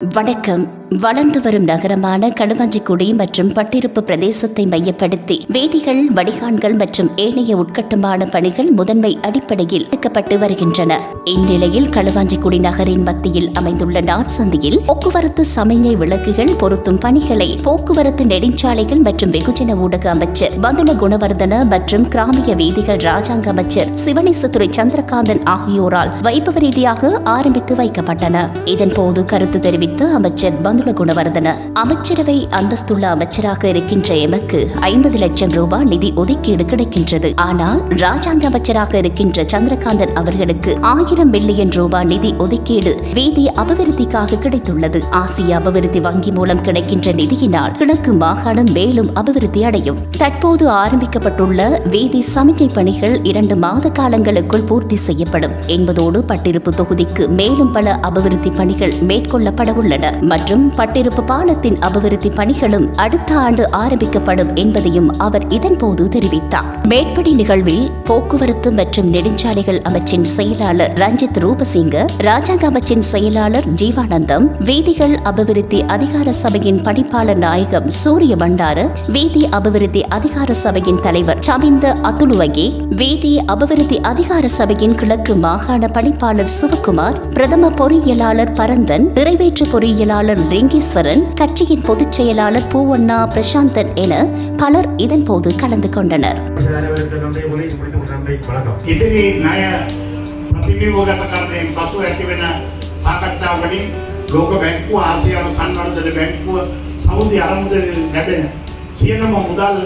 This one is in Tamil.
வணக்கம். வளர்ந்து வரும் நகரமான களுவாஞ்சிக்குடி மற்றும் பட்டிருப்பு பிரதேசத்தை மையப்படுத்தி வேதிகள் வடிகான்கள் மற்றும் ஏனைய உட்கட்டுமான பணிகள் முதன்மை அடிப்படையில் எடுக்கப்பட்டு வருகின்றன. இந்நிலையில் களுவாஞ்சிக்குடி நகரின் மத்தியில் அமைந்துள்ள நாட்சந்தியில் போக்குவரத்து சமிஞ்சை விளக்குகள் பொருத்தும் பணிகளை போக்குவரத்து நெடுஞ்சாலைகள் மற்றும் வெகுஜன ஊடக அமைச்சர் வந்தன குணவர்தன மற்றும் கிராமிய வீதிகள் ராஜாங்க அமைச்சர் சிவனேசத்துறை சந்திரகாந்தன் ஆகியோரால் வைபவ ரீதியாக ஆரம்பித்து வைக்கப்பட்டன. இதன்போது கருத்து தெரிவித்து அமைச்சர் பந்துல குணவர்தன அமைச்சரவை அந்தஸ்துள்ள அமைச்சராக இருக்கின்ற எமக்கு ஐம்பது லட்சம் ரூபாய் நிதி ஒதுக்கீடு கிடைக்கின்றது. ஆனால் ராஜாங்க அமைச்சராக இருக்கின்ற சந்திரகாந்தன் அவர்களுக்கு ஆயிரம் மில்லியன் ரூபாய் நிதி ஒதுக்கீடு வீதி அபிவிருத்திக்காக கிடைத்துள்ளது. ஆசிய அபிவிருத்தி வங்கி மூலம் கிடைக்கின்ற நிதியினால் கிழக்கு மாகாணம் மேலும் அபிவிருத்தி அடையும். தற்போது ஆரம்பிக்கப்பட்டுள்ள வீதி சமிஞ்சை பணிகள் இரண்டு மாத காலங்களுக்குள் பூர்த்தி செய்யப்படும். என்பதோடு பட்டிருப்பு தொகுதிக்கு மேலும் பல அபிவிருத்தி பணிகள் மேற்கொள்ளப்பட உள்ளன. மற்றும் பட்டிருப்பு பாலத்தின் அபிவிருத்தி பணிகளும் அடுத்த ஆண்டு ஆரம்பிக்கப்படும் என்பதையும் அவர் இதன்போது தெரிவித்தார். மேற்படி நிகழ்வில் போக்குவரத்து மற்றும் நெடுஞ்சாலைகள் அமைச்சின் செயலாளர் ரஞ்சித் ரூபசிங்க ராஜாங்க அமைச்சின் செயலாளர் ஜீவானந்தம் வீதிகள் அபிவிருத்தி அதிகார சபையின் பணிப்பாளர் நாயகம் சூரிய பண்டார வீதி அபிவிருத்தி அதிகார சபையின் தலைவர் சமிந்த அதுலுவகே வீதி அபிவிருத்தி அதிகார சபையின் கிழக்கு மாகாண பணிப்பாளர் சிவகுமார் பிரதம பொறியியலாளர் பரந்தன் நிறைவேற்று பொறியியலாளர் லிங்கீஸ்வரன் கட்சியின் பொதுச் செயலாளர் பூவண்ணா பிரசாந்தன் என பலர் இதன்போது கலந்து கொண்டனர் அனைவருக்கு நன்றி ஒளி முடித்து நன்றி வணக்கம் ඉතිරි ණය ප්‍රතිබිම්බගත කරණයෙන් පසු ඇතිවෙන සාකච්ඡාවලින් ලෝක බැංකුව ආසියානු සංවර්ධන බැංකුව සෞදි අරමුදලින් ලැබෙන සියනම මුදල්